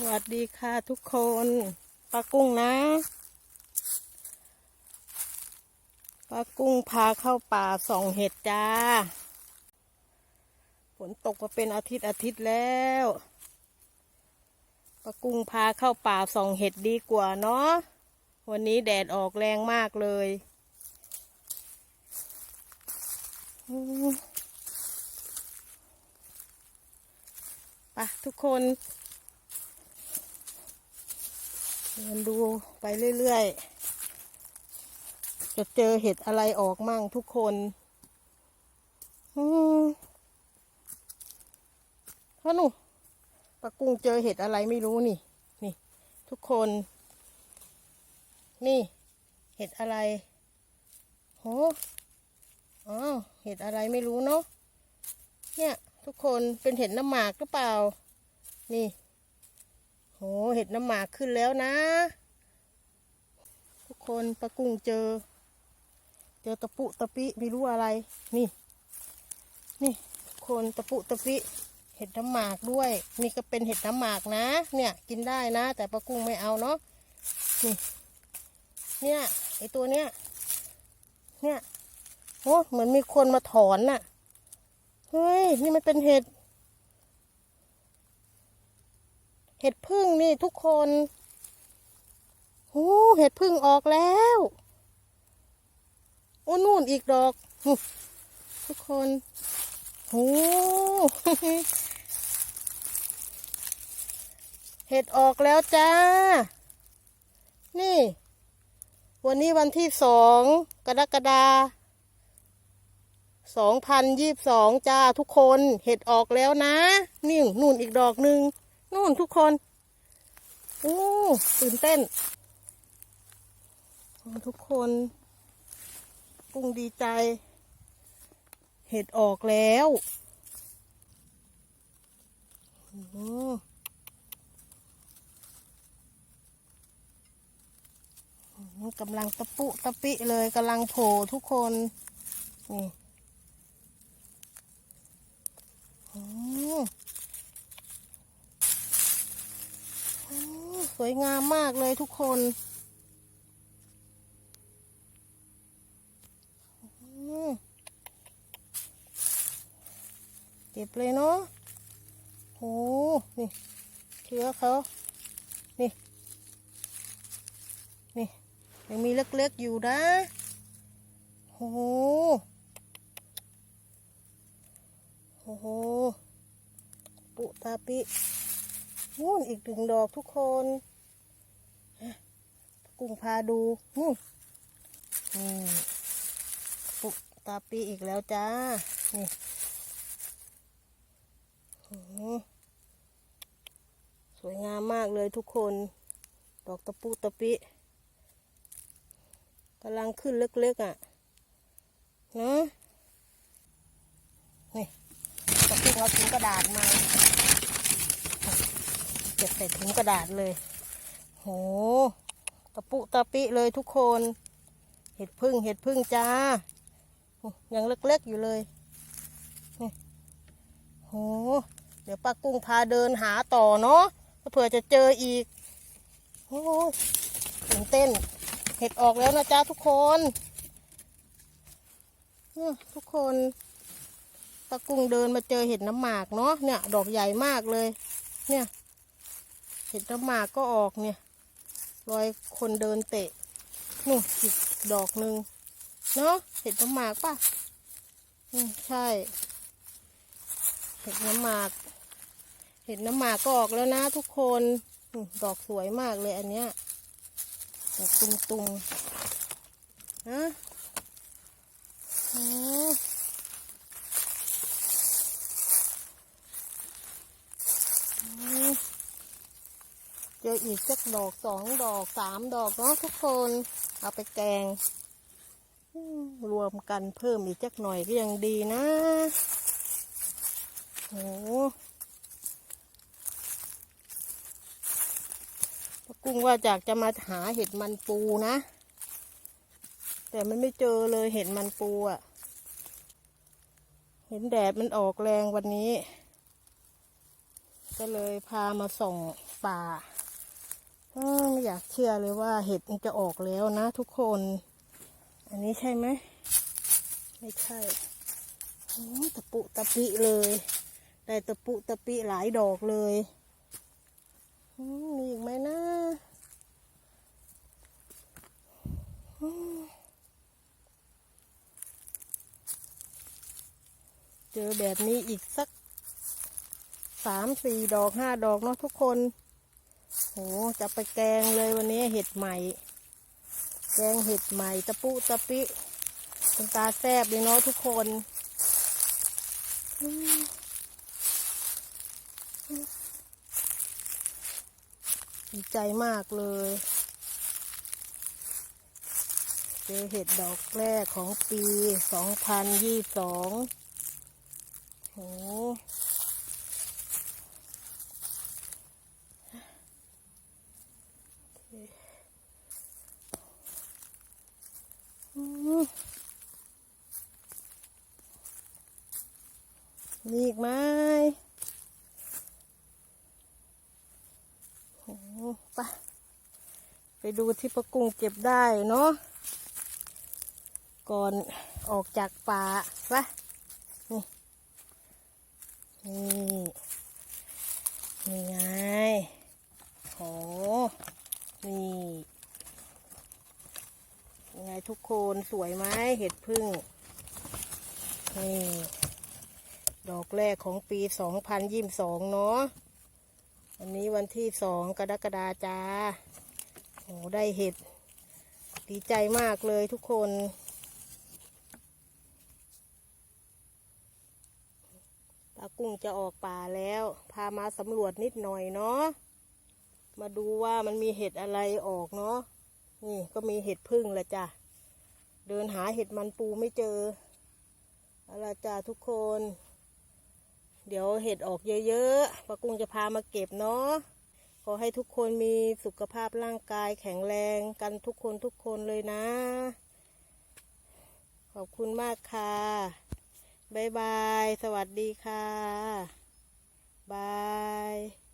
สวัสดีค่ะทุกคนปลากุ้งนะปลากุ้งพาเข้าป่าส่องเห็ดจ้าฝนตกมาเป็นอาทิตย์อาทิตย์แล้วปลากุ้งพาเข้าป่าส่องเห็ดดีกว่าเนาะวันนี้แดดออกแรงมากเลยไปทุกคน เดินดูไปเรื่อยๆ จะเจอเห็ดอะไรออกมั่งทุกคนอืมพ่อหนูปลากุ้งเจอเห็ดอะไรไม่รู้นี่ นี่ ทุกคน นี่ เห็ดอะไรโหอ๋อเห็ดอะไรไม่รู้เนาะเนี่ย ทุกคนเป็นเห็ดน้ำหมากหรือเปล่า นี่ โหเห็ดน้ำหมากขึ้นแล้วนะ ทุกคนปลากุ้งเจอ เจอตะปุตะปิไม่รู้อะไร นี่ นี่คนตะปุตะปิเห็ดน้ำหมากด้วย นี่ก็เป็นเห็ดน้ำหมากนะ เนี่ยกินได้นะ แต่ปลากุ้งไม่เอาเนาะนี่เนี่ยไอตัวเนี้ยเนี่ยโอ้เหมือนมีคนมาถอนน่ะเฮ้ยนี่มันเป็นเห็ด เห็ดพึ่งนี่ทุกคนโอ้เห็ดพึ่งออกแล้วโอ้นู่นอีกดอก ทุกคนโอ้เห็ดออกแล้วจ้า นี่ วันนี้วันที่สองกรกฎาสองพันยี่บสองจ้าทุกคน เห็ดออกแล้วนะ นี่นู่นอีกดอกหนึ่ง นู่นทุกคนโอ้ตื่นเต้นทุกคน กุ้งดีใจ เห็ดออกแล้วโอ้กำลังตะปุตะปิเลยกำลังโผล่ทุกคนนี่โอ้ สวยงามมากเลยทุกคน เก็บเลยเนาะโห นี่เชื้อเขา นี่ นี่ ยังมีเล็กๆอยู่นะโอ้โหโอ้โห ปุตาปิ นู่นอีกหนึ่งดอกทุกคนกุ้งพาดูนู่นนี่ปุกตาปีอีกแล้วจ้า นี่สวยงามมากเลยทุกคน ดอกตะปูตะปิกำลังขึ้นเล็กๆอะนะนี่ตะปูเอาถุงกระดาษมา เก็บใส่ถุงกระดาษเลย โห ตะปุตะปิเลยทุกคน เห็ดพึ่งเห็ดพึ่งจ้า ยังเล็กๆอยู่เลย โห เดี๋ยวป้ากุ้งพาเดินหาต่อเนาะเผื่อจะเจออีก โอ้ตื่นเต้น เห็ดออกแล้วนะจ้าทุกคนทุกคนป้ากุ้งเดินมาเจอเห็ดน้ำหมากเนาะเนี่ย ดอกใหญ่มากเลย เนี่ย เห็ดน้ำหมากก็ออกเนี่ย รอยคนเดินเตะนู่นอีกดอกหนึ่งเนาะเห็ดน้ำหมากป่ะอืมใช่ เห็ดน้ำหมาก เห็ดน้ำหมากก็ออกแล้วนะทุกคนอดอกสวยมากเลยอันเนี้ยดอกตุงๆนะโอ้ จออีกสักดอกสองดอกสามดอกเนาะทุกคน เอาไปแกง รวมกันเพิ่มอีกสักหน่อยก็ยังดีนะโหป้กุ้งว่าอยากจะมาหาเห็ดมันปูนะ แต่มันไม่เจอเลยเห็ดมันปูอะ่ะ เห็นแดดมันออกแรงวันนี้ ก็เลยพามาส่งป่า ไม่อยากเชื่อเลยว่าเห็ดมันจะออกแล้วนะทุกคน อันนี้ใช่ไหม ไม่ใช่ตะปุตะปิเลย ได้ตะปุตะปิหลายดอกเลยมีอีกไหมนะเจอแบบนี้อีกสักสามสี่ดอกห้าดอกเนาะทุกคน โหจะไปแกงเลยวันนี้เห็ดใหม่ แกงเห็ดใหม่ตะปุตะปิเป็นตาแซบเลยเนาะทุกคนดีใจมากเลย เจอเห็ดดอกแรกของปีสองพันยี่สองโหอื มีอีกไหมโอ้ไปไปดูที่ประกุ้งเก็บได้เนาะ ก่อนออกจากป่าไปนี่ นี่ นี่ไงโหนี่ ไงทุกคนสวยไหมเห็ดพึ่งนี่ดอกแรกของปีสองพันยี่สิบสองเนาะวันนี้วันที่สองกรกฎาจ้าโหได้เห็ด ดีใจมากเลยทุกคน ปลากุ้งจะออกป่าแล้ว พามาสำรวจนิดหน่อยเนาะมาดูว่ามันมีเห็ดอะไรออกเนาะ นี่ก็มีเห็ดพึ่งแหละจ้ะ เดินหาเห็ดมันปูไม่เจอเอาละจ้ะทุกคน เดี๋ยวเห็ดออกเยอะๆปลากุ้งจะพามาเก็บเนาะ ขอให้ทุกคนมีสุขภาพร่างกายแข็งแรงกันทุกคนทุกคนเลยนะ ขอบคุณมากค่ะ บ๊ายบาย สวัสดีค่ะ บาย